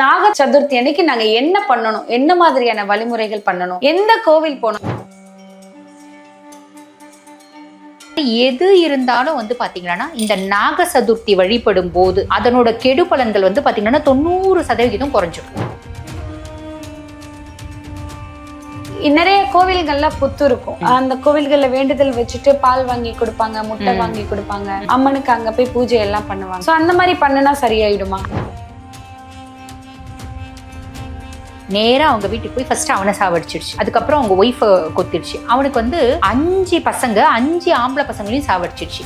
நாக சதுர்த்தி அன்னைக்கு நாங்க என்ன பண்ணணும்? என்ன மாதிரியான வழிமுறைகள் பண்ணணும்? எந்த கோவில் போகணும்? எது இருந்தாலும் வந்து பாத்தீங்கன்னா இந்த நாக சதுர்த்தி வழிபடும் போது அதனோட கெடு பலன்கள் வந்து பாத்தீங்கன்னா தொண்ணூறு சதவிகிதம் குறைஞ்சிடும். நிறைய கோவில்கள்ல புத்து இருக்கும். அந்த கோவில்கள்ல வேண்டுதல் வச்சுட்டு பால் வாங்கி கொடுப்பாங்க முட்டை வாங்கி கொடுப்பாங்க. அம்மனுக்கு அங்க போய் பூஜை எல்லாம் பண்ணுவாங்க. சோ அந்த மாதிரி பண்ணுனா சரியாயிடுமா? நேராக அவங்க வீட்டுக்கு போய் ஃபர்ஸ்ட் அவனை சாவடிச்சிருச்சு அதுக்கப்புறம் அவங்க ஒய்ஃபை கொத்திடுச்சு. அவனுக்கு வந்து அஞ்சு பசங்க அஞ்சு ஆம்பளை பசங்களையும் சாவடிச்சிருச்சு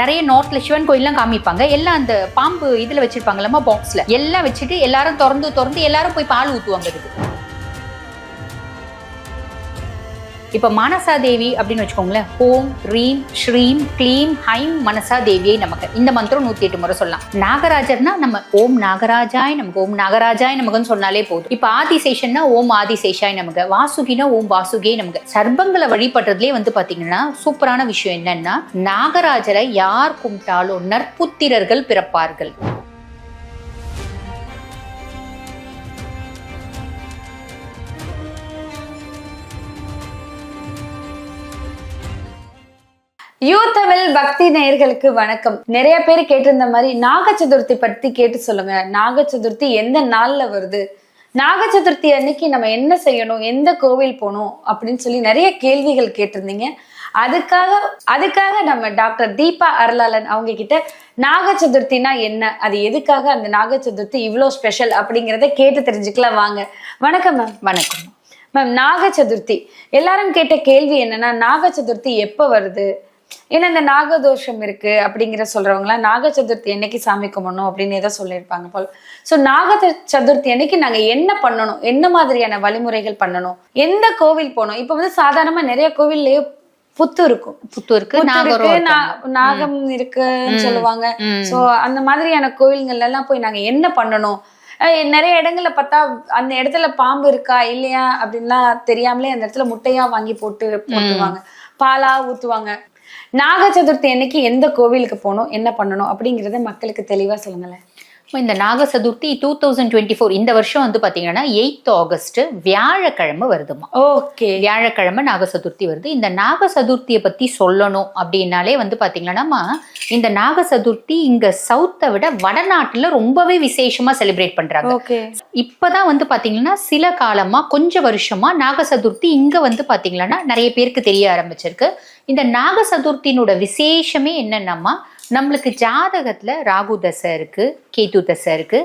நிறைய நார்த்ல சிவன் கோயில்லாம் காமிப்பாங்க. எல்லாம் அந்த பாம்பு இதுல வச்சிருப்பாங்கல்லம்மா பாக்ஸ்ல எல்லாம் வச்சுட்டு எல்லாரும் திறந்து திறந்து எல்லாரும் போய் பால் ஊத்துவாங்க அதுக்கு. இப்போ மனசா தேவி அப்படின்னு வச்சுக்கோங்களேன். ஓம் ரீம் ஸ்ரீம் க்ளீம் ஹைம் மனசா தேவியை நமக்கு. இந்த மந்திரம் நூத்தி எட்டு முறை சொல்லலாம். நாகராஜர்னா நம்ம ஓம் நாகராஜாய் நமக்கு ஓம் நாகராஜாய் நமக்குன்னு சொன்னாலே போதும். இப்போ ஆதிசேஷன்னா ஓம் ஆதிசேஷாய் நமக்கு வாசுகினா ஓம் வாசுகே நமக்கு. சர்பங்களை வழிபடுறதுலேயே வந்து பாத்தீங்கன்னா சூப்பரான விஷயம் என்னன்னா நாகராஜரை யார் கும்பிட்டாலும் நற்புத்திரர்கள் பிறப்பார்கள். யூ தமிழ் பக்தி நேயர்களுக்கு வணக்கம். நிறைய பேர் கேட்டிருந்த மாதிரி நாக சதுர்த்தி பத்தி கேட்டு சொல்லுங்க. நாக சதுர்த்தி எந்த நாள்ல வருது? நாக சதுர்த்தி அன்னைக்கு நம்ம என்ன செய்யணும்? எந்த கோவில் போகணும்? அப்படின்னு சொல்லி நிறைய கேள்விகள் கேட்டிருந்தீங்க. அதுக்காக அதுக்காக நம்ம டாக்டர் தீபா அருளாளன் அவங்க கிட்ட நாக சதுர்த்தினா என்ன? அது எதுக்காக அந்த நாக சதுர்த்தி இவ்வளோ ஸ்பெஷல் அப்படிங்கிறத கேட்டு தெரிஞ்சுக்கலாம் வாங்க. வணக்கம் மேம் வணக்கம். மேம் நாக சதுர்த்தி எல்லாரும் கேட்ட கேள்வி என்னன்னா நாக சதுர்த்தி எப்போ வருது? ஏன்னா இந்த நாகதோஷம் இருக்கு அப்படிங்கிற சொல்றவங்களாம் நாக சதுர்த்தி என்னைக்கு சாமி கும்பிடணும் அப்படின்னு ஏதோ சொல்லியிருப்பாங்க போல. ஸோ நாக சதுர்த்தி அன்னைக்கு நாங்க என்ன பண்ணணும்? என்ன மாதிரியான வழிமுறைகள் பண்ணணும்? எந்த கோவில் போகணும்? இப்போ வந்து சாதாரணமா நிறைய கோவில்லயே புத்து இருக்கும். புத்து இருக்கு, நாகம் இருக்குன்னு. சொல்லுவாங்க. சோ அந்த மாதிரியான கோவில்கள்ல எல்லாம் போய் நாங்க என்ன பண்ணணும்? நிறைய இடங்கள்ல பார்த்தா அந்த இடத்துல பாம்பு இருக்கா இல்லையா அப்படின்லாம் தெரியாமலே அந்த இடத்துல முட்டையா வாங்கி போட்டு போட்டுருவாங்க. பாலா ஊத்துவாங்க. நாக சதுர்த்தி அன்னைக்கு எந்த கோவிலுக்கு போகணும் என்ன பண்ணணும் அப்படிங்கிறத மக்களுக்கு தெளிவா சொல்லுங்களேன். இந்த Naga Chaturthi two thousand twenty four இந்த வருஷம் வந்து பாத்தீங்கன்னா எயித் ஆகஸ்ட் வியாழக்கிழமை வருதுமா ஓகே. வியாழக்கிழமை நாக சதுர்த்தி வருது. இந்த நாக சதுர்த்தியை பத்தி சொல்லணும் அப்படின்னாலே வந்து பாத்தீங்கன்னா இந்த நாக சதுர்த்தி இங்க சவுத்தை விட வடநாட்டுல ரொம்பவே விசேஷமா செலிப்ரேட் பண்றாங்க. ஓகே. இப்பதான் வந்து பாத்தீங்கன்னா சில காலமா கொஞ்ச வருஷமா நாக சதுர்த்தி இங்க வந்து பாத்தீங்கன்னா நிறைய பேருக்கு தெரிய ஆரம்பிச்சிருக்கு. இந்த நாக சதுர்த்தினோட விசேஷமே என்னன்னம்மா? நம்மளுக்கு ஜாதகத்துல ராகு தசை இருக்கு கேது தசை இருக்கு.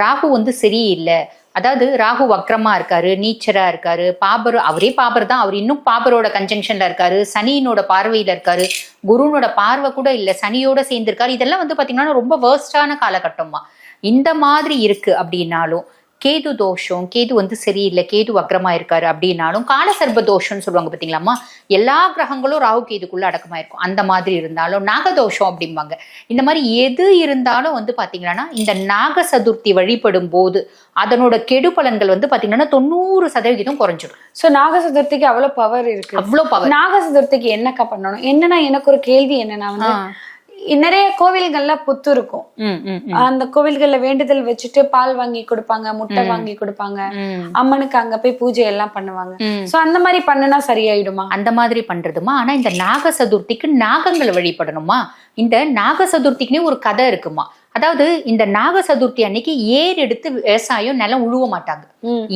ராகு வந்து சரியில்லை. அதாவது ராகு வக்ரமா இருக்காரு நீச்சரா இருக்காரு பாபர் அவரே பாபர் தான். அவர் இன்னும் பாபரோட கன்ஜங்ஷன்ல இருக்காரு. சனியினோட பார்வையில இருக்காரு. குருனோட பார்வை கூட இல்ல. சனியோட சேர்ந்து இருக்காரு இதெல்லாம் வந்து பாத்தீங்கன்னா ரொம்ப வேர்ஸ்டான காலகட்டமா இந்த மாதிரி இருக்கு அப்படின்னாலும் கேது தோஷம் கேது வந்து சரியில்லை கேது வக்ரமா இருக்காரு அப்படின்னாலும் காலசர்ப தோஷம்னு சொல்லுவாங்க பாத்தீங்களாம்மா? எல்லா கிரகங்களும் ராகு கேதுக்குள்ள அடக்கமா இருக்கும் அந்த மாதிரி இருந்தாலும் நாகதோஷம் அப்படிம்பாங்க. இந்த மாதிரி எது இருந்தாலும் வந்து பாத்தீங்கன்னா இந்த நாக சதுர்த்தி வழிபடும் போது அதனோட கெடு பலன்கள் வந்து பாத்தீங்கன்னா தொண்ணூறு சதவிகிதம் குறைஞ்சிடும். சோ நாக சதுர்த்திக்கு அவ்வளவு பவர் இருக்கு. அவ்வளோ பவர் நாக சதுர்த்திக்கு என்னக்கா பண்ணணும்? என்னன்னா எனக்கு ஒரு கேள்வி என்னன்னா வந்து நிறைய கோவில்கள்ல புத்து இருக்கும். அந்த கோவில்கள்ல வேண்டுதல் வச்சுட்டு பால் வாங்கி கொடுப்பாங்க முட்டை வாங்கி கொடுப்பாங்க. அம்மனுக்கு அங்க போய் பூஜை எல்லாம் பண்ணுவாங்க. சோ அந்த மாதிரி பண்ணுனா சரியாயிடுமா? அந்த மாதிரி பண்றதுமா? ஆனா இந்த நாக சதுர்த்திக்கு நாகங்களை வழிபடணுமா? இந்த நாக சதுர்த்திக்குனே ஒரு கதை இருக்குமா? அதாவது இந்த நாக சதுர்த்தி அன்னைக்கு ஏர் எடுத்து விவசாயம் நிலம் உழுவ மாட்டாங்க.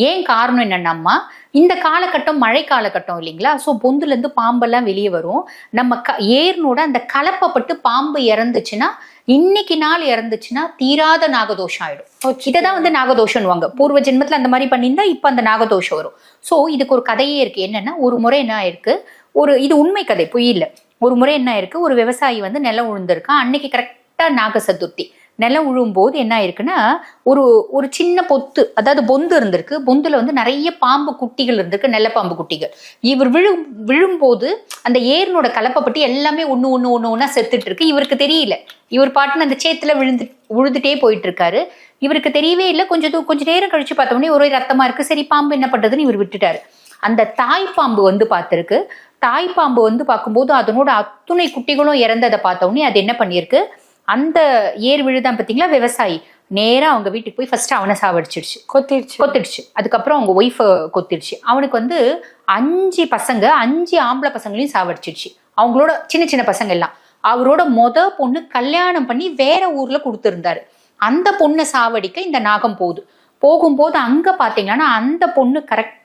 ஏன் காரணம் என்னன்னாம்மா இந்த காலகட்டம் மழை காலகட்டம் இல்லைங்களா? ஸோ பொந்துல இருந்து பாம்பெல்லாம் வெளியே வரும். நம்ம க ஏர்னோட அந்த கலப்பப்பட்டு பாம்பு இறந்துச்சுன்னா இன்னைக்கு நாள் இறந்துச்சுன்னா தீராத நாகதோஷம் ஆயிடும். இதைதான் வந்து நாகதோஷம்னுவாங்க பூர்வ ஜென்மத்துல அந்த மாதிரி பண்ணியிருந்தா இப்ப அந்த நாகதோஷம் வரும். சோ இதுக்கு ஒரு கதையே இருக்கு. என்னன்னா ஒரு முறை என்ன ஆயிருக்கு? ஒரு இது உண்மை கதை பொய் இல்ல. ஒரு முறை என்ன ஆயிருக்கு? ஒரு விவசாயி வந்து நிலம் உழுந்திருக்கான். அன்னைக்கு கரெக்டா நாக சதுர்த்தி நிலம் உழும்போது என்ன ஆயிருக்குன்னா ஒரு ஒரு சின்ன பொத்து அதாவது பொந்து இருந்திருக்கு. பொந்துல வந்து நிறைய பாம்பு குட்டிகள் இருந்திருக்கு நெல்லப்பாம்பு குட்டிகள். இவர் விழும் விழும்போது அந்த ஏர்னோட கலப்பப்பட்டு எல்லாமே ஒண்ணு ஒண்ணு ஒண்ணு ஒன்றா செத்துட்டு இருக்கு இவருக்கு தெரியல. இவர் பாட்டுன்னு அந்த சேத்துல விழுந்து உழுதுட்டே போயிட்டு இருக்காரு இவருக்கு தெரியவே இல்லை. கொஞ்சம் தூ- நேரம் கழிச்சு பார்த்தோன்னே உடனே ஒரே ரத்தமா இருக்கு. சரி பாம்பு என்ன பண்றதுன்னு இவர் விட்டுட்டாரு. அந்த தாய் பாம்பு வந்து பார்த்துருக்கு. தாய் பாம்பு வந்து பார்க்கும்போது அதனோட அத்துணை குட்டிகளும் இறந்ததை பார்த்தோன்னே அது என்ன பண்ணியிருக்கு? அந்த ஏர் விழுதான் பார்த்தீங்களா விவசாயி. நேரா அவங்க வீட்டுக்கு போய் ஃபர்ஸ்ட் அவனை சாவடிச்சிடுச்சு. கொத்திடுச்சு. கொத்திடுச்சு. அதுக்கப்புறம் அவங்க ஒய்ஃபை கொத்திடுச்சு. அவனுக்கு வந்து அஞ்சு பசங்க அஞ்சு ஆம்பளை பசங்களையும் சாவடிச்சிடுச்சு. அவங்களோட சின்ன சின்ன பசங்க எல்லாம். அவரோட மொத பொண்ணு கல்யாணம் பண்ணி வேற ஊர்ல கொடுத்துருந்தாரு. அந்த பொண்ணை சாவடிக்க இந்த நாகம் போகுது. போகும்போது அங்க பாத்தீங்கன்னா அந்த பொண்ணு கரெக்டா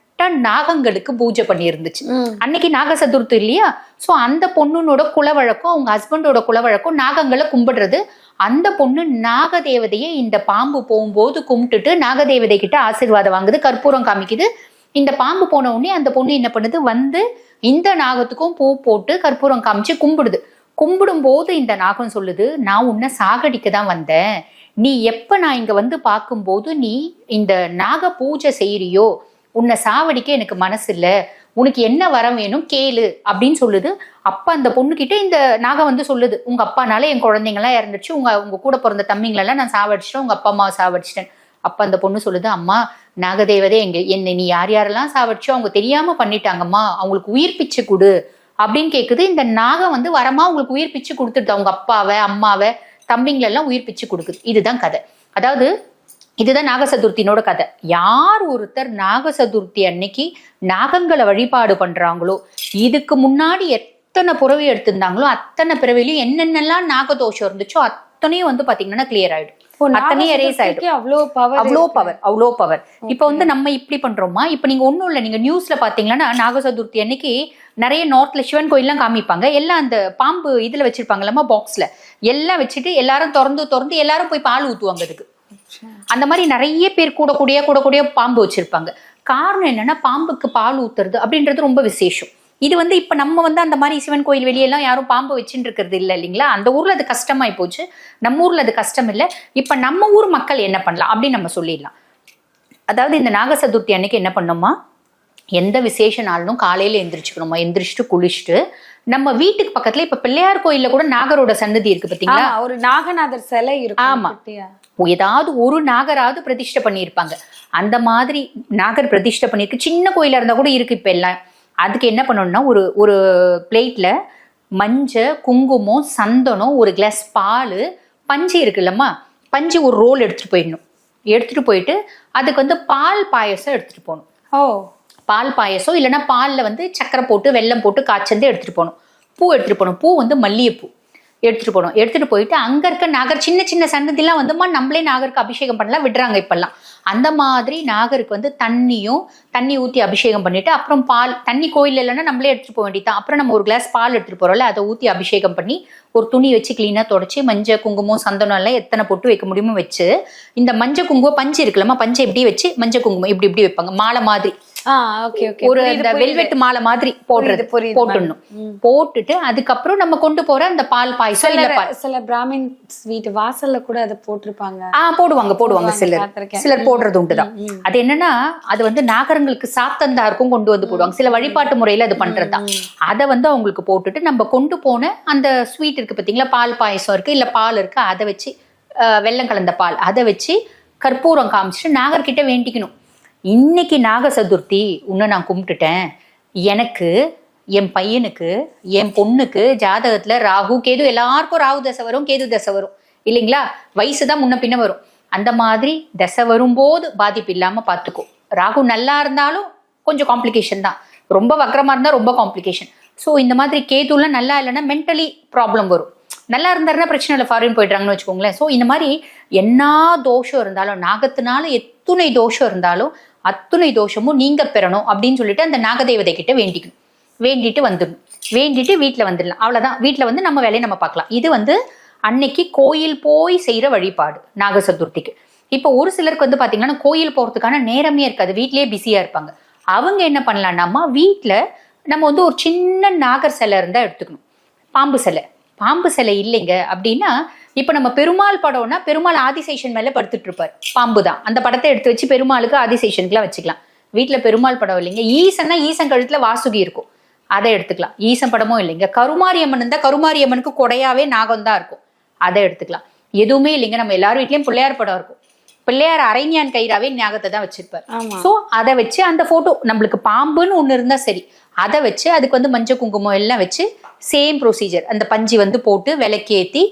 நாகங்களுக்கு பூஜை பண்ணி இருந்துச்சு ம். அன்னைக்கு நாக சதுர்த்தி இல்லையா? சோ அந்த பொண்ணுனோட குலவழக்கம் அவங்க ஹஸ்பண்டோட குலவழக்கம் நாகங்களை கும்பிடுறது. அந்த பொண்ணு நாகதேவதையை இந்த பாம்பு போகும்போது கும்பிட்டுட்டு நாகதேவதை கிட்ட ஆசீர்வாதம் வாங்குது கற்பூரம் காமிக்குது. இந்த பாம்பு போன உடனே அந்த பொண்ணு என்ன பண்ணுது? வந்து இந்த நாகத்துக்கும் பூ போட்டு கற்பூரம் காமிச்சு கும்பிடுது. கும்பிடும் போது இந்த நாகம் சொல்லுது நான் உன்னை சாகடிக்க தான் வந்தேன். நீ எப்ப நான் இங்க வந்து பார்க்கும்போது நீ இந்த நாக பூஜை செய்யறியோ உன்னை சாவடிக்க எனக்கு மனசு இல்ல உனக்கு என்ன வரம் வேணும் கேளு அப்படின்னு சொல்லுது. அப்ப அந்த பொண்ணுகிட்ட இந்த நாக வந்து சொல்லுது. உங்க அப்பானால என் குழந்தைங்களாம் இறந்துச்சு உங்க உங்க கூட பிறந்த தம்பிங்களெல்லாம் நான் சாவடிச்சிட்டேன். உங்க அப்பா அம்மாவை சாவடிச்சிட்டேன். அப்ப அந்த பொண்ணு சொல்லுது அம்மா நாகதேவதே எங்க என்னை நீ யார் யாரெல்லாம் சாவடிச்சோ அவங்க தெரியாம பண்ணிட்டாங்கம்மா. அவங்களுக்கு உயிர் பிச்சு கொடு. அப்படின்னு கேக்குது. இந்த நாகம் வந்து வரமா உங்களுக்கு உயிர் பிச்சு கொடுத்துடுது. அவங்க அப்பாவை அம்மாவை தம்பிங்களெல்லாம் உயிர் பிச்சு கொடுக்குது. இதுதான் கதை. அதாவது இதுதான் நாக சதுர்த்தினோட கதை. யார் ஒருத்தர் நாக சதுர்த்தி அன்னைக்கு நாகங்களை வழிபாடு பண்றாங்களோ இதுக்கு முன்னாடி எத்தனை புறவி எடுத்திருந்தாங்களோ அத்தனை பிறவிலையும் என்னென்னலாம் நாகதோஷம் இருந்துச்சோ அத்தனையும் வந்து பாத்தீங்கன்னா கிளியர் ஆயிடும். அத்தனையும் erase ஆயிடும். அவ்வளோ பவர் அவ்வளோ பவர் அவ்வளோ பவர் இப்போ வந்து நம்ம இப்படி பண்றோமா? இப்போ நீங்க ஒண்ணும் இல்லை நீங்க நியூஸ்ல பாத்தீங்கன்னா நாக சதுர்த்தி அன்னைக்கு நிறைய நார்த்ல சிவன் கோயில்லாம் காமிப்பாங்க. எல்லாம் அந்த பாம்பு இதுல வச்சிருப்பாங்கல்லம்மா பாக்ஸ்ல எல்லாம் வச்சுட்டு எல்லாரும் திறந்து திறந்து எல்லாரும் போய் பால் ஊத்துவாங்க அதுக்கு. அந்த மாதிரி நிறைய பேர் கூட கூடிய கூட கூடிய பாம்பு வச்சிருப்பாங்க. காரணம் என்னன்னா பாம்புக்கு பால் ஊத்துறது அப்படின்றது ரொம்ப விசேஷம். இது வந்து இப்ப நம்ம வந்து அந்த மாதிரி சிவன் கோயில் வெளியெல்லாம் யாரும் பாம்பு வச்சுட்டு இருக்கிறது இல்லை இல்லைங்களா? அந்த ஊர்ல அது கஷ்டமாயி போச்சு. நம்ம ஊர்ல அது கஷ்டம் இல்லை. இப்ப நம்ம ஊர் மக்கள் என்ன பண்ணலாம் அப்படின்னு நம்ம சொல்லிடலாம். அதாவது இந்த நாக சதுர்த்தி அன்னைக்கு என்ன பண்ணோமா? எந்த விசேஷ நாளும் காலையில எந்திரிச்சுக்கணுமா? எந்திரிச்சிட்டு குளிச்சுட்டு நம்ம வீட்டுக்கு பக்கத்துல இப்ப பிள்ளையார் கோயில்ல கூட நாகரோட சன்னதி இருக்கு பாத்தீங்களா? ஒரு நாகநாதர் சிலை இருக்கும் ஆமா. ஏதாவது ஒரு நாகராவது பிரதிஷ்டை பண்ணியிருப்பாங்க. அந்த மாதிரி நாகர் பிரதிஷ்டை பண்ணியிருக்கு. சின்ன கோயிலா இருந்தா கூட இருக்கு இப்ப எல்லாம். அதுக்கு என்ன பண்ணணும்னா ஒரு ஒரு பிளேட்ல மஞ்சள் குங்குமம் சந்தனம் ஒரு கிளாஸ் பால் பஞ்சு இருக்குல்லம்மா. பஞ்சு ஒரு ரோல் எடுத்துட்டு போயிடணும். எடுத்துட்டு போயிட்டு அதுக்கு வந்து பால் பாயசம் எடுத்துட்டு போகணும். ஓ. பால் பாயசம் இல்லைன்னா பால்ல வந்து சக்கரை போட்டு வெல்லம் போட்டு காய்ச்சந்து எடுத்துட்டு போகணும். பூ எடுத்துட்டு போகணும். பூ வந்து மல்லிகைப்பூ. எடுத்துட்டு போகணும் எடுத்துட்டு போயிட்டு அங்க இருக்க நாகர் சின்ன சின்ன சன்னதிலாம் வந்துமா நம்மளே நாகருக்கு அபிஷேகம் பண்ணலாம் விடுறாங்க இப்பெல்லாம். அந்த மாதிரி நாகருக்கு வந்து தண்ணியும் தண்ணி ஊத்தி அபிஷேகம் பண்ணிட்டு அப்புறம் பால் தண்ணி கோயில் இல்லைன்னா நம்மளே எடுத்துட்டு போக வேண்டியதுதான். அப்புறம் நம்ம ஒரு கிளாஸ் பால் எடுத்துட்டு போறோம்ல அதை ஊத்தி அபிஷேகம் பண்ணி ஒரு துணி வச்சு கிளீனா தொடச்சி மஞ்சள் குங்குமம் சந்தனம் எல்லாம் எத்தனை பொட்டு வைக்க முடியுமோ வச்சு இந்த மஞ்சள் குங்குமம் பஞ்சு இருக்குல்லம்மா பஞ்சை இப்படி வச்சு மஞ்சள் குங்குமம் இப்படி இப்படி வைப்பாங்க. மாலை மாதிரி. ஒரு இந்த வெல்வெட் மாலை மாதிரி போடுறது போட்டுடணும். போட்டுட்டு அதுக்கப்புறம் நம்ம கொண்டு போற அந்த பால் பாயசம் இல்ல சில பிராமின் வீட்டு வாசல்ல கூட அதை போட்டிருப்பாங்க. ஆ போடுவாங்க போடுவாங்க சிலர். சிலர் போடுறது உண்டுதான். அது என்னன்னா அது வந்து நாகரங்களுக்கு சாத்தந்தாருக்கும் கொண்டு வந்து போடுவாங்க. சில வழிபாட்டு முறையில அது பண்றதுதான் அதை வந்து அவங்களுக்கு போட்டுட்டு நம்ம கொண்டு போன அந்த ஸ்வீட் இருக்கு பாத்தீங்களா பால் பாயசம் இருக்கு இல்ல பால் இருக்கு அதை வச்சு வெல்லம் கலந்த பால் அதை வச்சு கற்பூரம் காமிச்சிட்டு நாகர்கிட்ட வேண்டிக்கணும். இன்னைக்கு நாக சதுர்த்தி உன்னை நான் கும்பிட்டுட்டேன். எனக்கு என் பையனுக்கு என் பொண்ணுக்கு ஜாதகத்துல ராகு கேது எல்லாருக்கும் ராகு தசை வரும் கேது தசை வரும். இல்லைங்களா? வயசு தான் முன்ன பின்ன வரும். அந்த மாதிரி தசை வரும்போது பாதிப்பு இல்லாமல் பார்த்துக்கும் ராகு நல்லா இருந்தாலும் கொஞ்சம் காம்ப்ளிகேஷன் தான். ரொம்ப வக்கரமாக இருந்தால் ரொம்ப காம்ப்ளிகேஷன் ஸோ இந்த மாதிரி கேதுலாம் நல்லா இல்லைன்னா மென்டலி ப்ராப்ளம் வரும். நல்லா இருந்தாருன்னா பிரச்சனை இல்லை ஃபாரின் போயிடுறாங்கன்னு வச்சுக்கோங்களேன். ஸோ இந்த மாதிரி என்ன தோஷம் இருந்தாலும் நாகத்தினால எத்துணை தோஷம் இருந்தாலும் அத்துணை தோஷமும் நீங்கள் பெறணும் அப்படின்னு சொல்லிட்டு அந்த நாகதேவதை கிட்ட வேண்டிக்கணும். வேண்டிட்டு வந்துடணும். வேண்டிட்டு வீட்டில் வந்துடலாம். அவ்வளோதான் வீட்டில் வந்து நம்ம வேலையை நம்ம பார்க்கலாம். இது வந்து அன்னைக்கு கோயில் போய் செய்கிற வழிபாடு நாக சதுர்த்திக்கு இப்போ ஒரு சிலருக்கு வந்து பார்த்தீங்கன்னா கோயில் போகிறதுக்கான நேரமே இருக்காது. வீட்லயே பிஸியாக இருப்பாங்க. அவங்க என்ன பண்ணலாம்னாமா வீட்டில் நம்ம வந்து ஒரு சின்ன நாகர் சிலை இருந்தால் எடுத்துக்கணும். பாம்பு சிலை. பாம்பு சிலை இல்லைங்க அப்படின்னா இப்போ நம்ம பெருமாள் படம்னா பெருமாள் ஆதிசேஷன் மேலே படுத்துட்டு இருப்பார். பாம்பு தான். அந்த படத்தை எடுத்து வச்சு பெருமாளுக்கு ஆதிசேஷனுக்குலாம் வச்சுக்கலாம். வீட்டில் பெருமாள் படம் இல்லைங்க. ஈசன்னா ஈசன் கழுத்துல வாசுகி இருக்கும். அதை எடுத்துக்கலாம். ஈசன் படமும் இல்லைங்க. கருமாரியம்மன் இருந்தால் கருமாரியம்மனுக்கு கொடையாவே நாகம் தான் இருக்கும். அதை எடுத்துக்கலாம். எதுவுமே இல்லைங்க. நம்ம எல்லார் வீட்லயும் பிள்ளையார் படம் இருக்கும். பிள்ளையார் அரைஞான் கயிறாவே ஞாபகத்தை தான் வச்சிருப்பார். ஸோ அதை வச்சு அந்த ஃபோட்டோ நம்மளுக்கு பாம்புன்னு ஒன்று இருந்தால் சரி. அதை வச்சு அதுக்கு வந்து மஞ்சள் குங்குமம் எல்லாம் வச்சு சேம் ப்ரொசீஜர் அந்த பஞ்சு வந்து போட்டு விளக்கேற்றி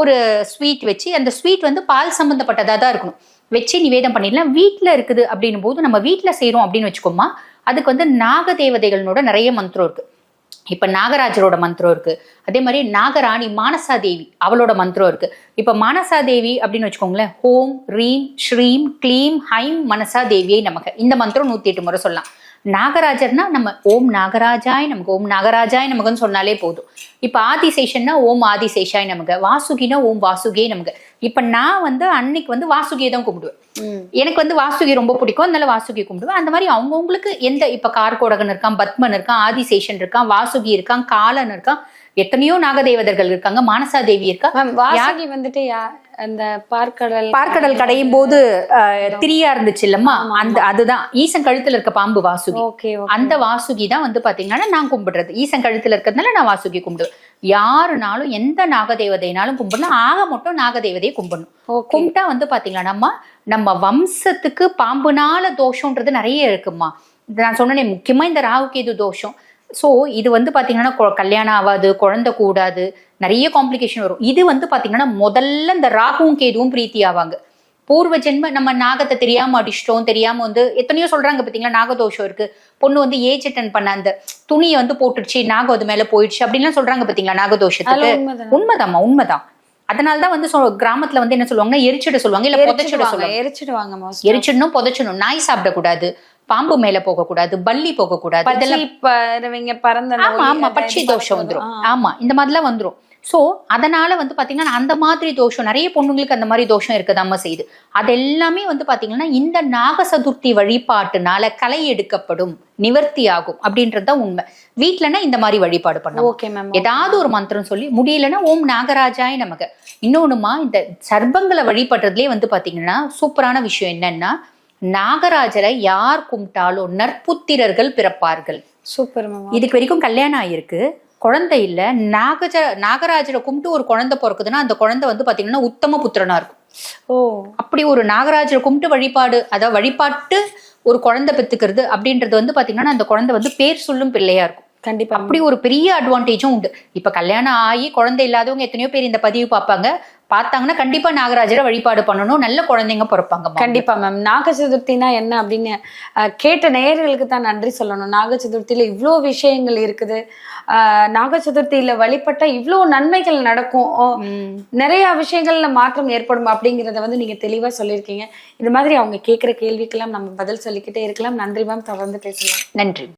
ஒரு ஸ்வீட் வச்சு அந்த ஸ்வீட் வந்து பால் சம்பந்தப்பட்டதா தான் இருக்கணும். வச்சு நிவேதம் பண்ணிடலாம். வீட்ல இருக்குது அப்படின்னும் போது நம்ம வீட்ல செய்றோம் அப்படின்னு வச்சுக்கோமா அதுக்கு வந்து நாக தேவதைகளோட நிறைய மந்திரம் இருக்கு. இப்ப நாகராஜரோட மந்திரம் இருக்கு. அதே மாதிரி நாகராணி மானசா தேவி அவளோட மந்திரம் இருக்கு. இப்ப மானசா தேவி அப்படின்னு வச்சுக்கோங்களேன் ஹோம் ரீம் ஸ்ரீம் க்ளீம் ஹைம் மனசா தேவியை நமக்கு இந்த மந்திரம் நூத்தி எட்டு முறை சொல்லலாம். நாகராஜர்னா நம்ம ஓம் நாகராஜாய் நமக்கு ஓம் நாகராஜாய் நமக்குன்னு சொன்னாலே போதும். இப்ப ஆதிசேஷன்னா ஓம் ஆதிசேஷாய் நமக்கு வாசுகினா ஓம் வாசுகே நமக்கு. இப்ப நான் வந்து அன்னைக்கு வந்து வாசுகியை தான் கும்பிடுவேன். எனக்கு வந்து வாசுகி ரொம்ப பிடிக்கும் அதனால வாசுகி கும்பிடுவேன். அந்த மாதிரி அவங்கவுங்களுக்கு எந்த இப்ப கார்கோடகன் இருக்கான் பத்மன் இருக்கான் ஆதிசேஷன் இருக்கான் வாசுகி இருக்கான் காலன் இருக்கான் எத்தனையோ நாகதேவதர்கள் இருக்காங்க மானசா தேவி இருக்கா வாசுகி வந்துட்டு அந்த பார்க்கடல் பார்க்கடல் கடையும் போது திரியா இருந்துச்சு இல்லம்மா? அந்த அதுதான். ஈசன் கழுத்துல இருக்க பாம்பு வாசுகி. அந்த வாசுகி தான் வந்து பாத்தீங்கன்னா நான் கும்பிடுறது. ஈசன் கழுத்துல இருக்கிறதுனால நான் வாசுகி கும்பிடுவேன். யாருனாலும் எந்த நாகதேவதைனாலும் கும்பிடலாம். ஆக மட்டும் நாகதேவதையை கும்பிடணும். கும்பிட்டா வந்து பாத்தீங்கன்னா நம்ம நம்ம வம்சத்துக்கு பாம்புனால தோஷம்ன்றது நிறைய இருக்குமா? நான் சொன்னேனே முக்கியமா இந்த ராகுகேது தோஷம். ஸோ இது வந்து பாத்தீங்கன்னா கொ- கல்யாணம் ஆகாது குழந்தை கூடாது நிறைய காம்ப்ளிகேஷன் வரும். இது வந்து பாத்தீங்கன்னா முதல்ல இந்த ராகுவும் கேதுவும் பிரீத்தி ஆவாங்க பூர்வ ஜென்ம நம்ம நாகத்தை தெரியாம அடிச்சிட்டோம் தெரியாம வந்து எத்தனையோ சொல்றாங்க பாத்தீங்களா? நாகதோஷம் இருக்கு. பொண்ணு வந்து ஏஜ் அட்டன் பண்ண அந்த துணியை வந்து போட்டுடுச்சு நாகம் அது மேல போயிடுச்சு அப்படின்லாம் சொல்றாங்க பாத்தீங்களா நாகதோஷத்துக்கு? உண்மைதாம்மா உண்மைதான். அதனாலதான் வந்து கிராமத்துல வந்து என்ன சொல்லுவாங்கன்னா எரிச்சிட சொல்லுவாங்க இல்ல புதைச்சிட சொல்லுவாங்க. எரிச்சிடுவாங்க. எரிச்சிடணும் புதைச்சிடணும். நாய் சாப்பிடக்கூடாது பாம்பு மேல பல்லி போகக்கூடாது பச்சை இதெல்லாம் பறவைங்க பறந்த ஆமா ஆமா பட்சி தோஷம் வந்துரும். ஆமா இந்த மாதிரிலாம் வந்துரும். சோ அதனால வந்து பாத்தீங்கன்னா அந்த மாதிரி தோஷம் நிறைய பொண்ணுங்களுக்கு அந்த மாதிரி தோஷம் இருக்கதாம செய்யுது. அது எல்லாமே வந்து பாத்தீங்கன்னா இந்த நாக சதுர்த்தி வழிபாட்டுனால களை எடுக்கப்படும் நிவர்த்தி ஆகும் அப்படின்றது தான் உண்மை. வீட்லனா இந்த மாதிரி வழிபாடு பண்ணுவோம் ஓகே மேம் ஏதாவது ஒரு மந்திரம் சொல்லி முடியலன்னா ஓம் நாகராஜாய் நமக்கு இன்னொன்னுமா இந்த சர்ப்பங்களை வழிபடுறதுலயே வந்து பாத்தீங்கன்னா சூப்பரான விஷயம் என்னன்னா நாகராஜரை யார் கும்பிட்டாலும் நற்புத்திரர்கள் பிறப்பார்கள். சூப்பர் இதுக்கு வரைக்கும் கல்யாணம் ஆயிருக்கு. குழந்தை இல்ல நாகஜ நாகராஜரை கும்பிட்டு ஒரு குழந்தை பிறக்குதுன்னா அந்த குழந்தை வந்து பாத்தீங்கன்னா உத்தம புத்திரனா இருக்கும். ஓ. அப்படி ஒரு நாகராஜரை கும்பிட்டு வழிபாடு அதாவது வழிபாட்டு ஒரு குழந்தை பெத்துக்கிறது அப்படின்றது வந்து பாத்தீங்கன்னா அந்த குழந்தை வந்து பேர் சொல்லும் பிள்ளையா இருக்கும். கண்டிப்பா. அப்படி ஒரு பெரிய அட்வான்டேஜும் உண்டு. இப்ப கல்யாணம் ஆகி குழந்தை இல்லாதவங்க எத்தனையோ பேர் இந்த பதிவு பார்ப்பாங்க. பார்த்தாங்கன்னா கண்டிப்பா நாகராஜரை வழிபாடு பண்ணணும். நல்ல குழந்தைங்க பிறப்பாங்க கண்டிப்பா மேம் நாக சதுர்த்தினா என்ன அப்படின்னு கேட்ட நேயர்களுக்கு தான் நன்றி சொல்லணும். நாக சதுர்த்தியில இவ்வளோ விஷயங்கள் இருக்குது. நாக சதுர்த்தியில வழிபட்டா இவ்வளோ நன்மைகள் நடக்கும். நிறைய விஷயங்கள்ல மாற்றம் ஏற்படும் அப்படிங்கறத வந்து நீங்க தெளிவா சொல்லியிருக்கீங்க. இந்த மாதிரி அவங்க கேட்குற கேள்விக்கெல்லாம் நம்ம பதில் சொல்லிக்கிட்டே இருக்கலாம். நன்றி மேம் தொடர்ந்து பேசலாம். நன்றி.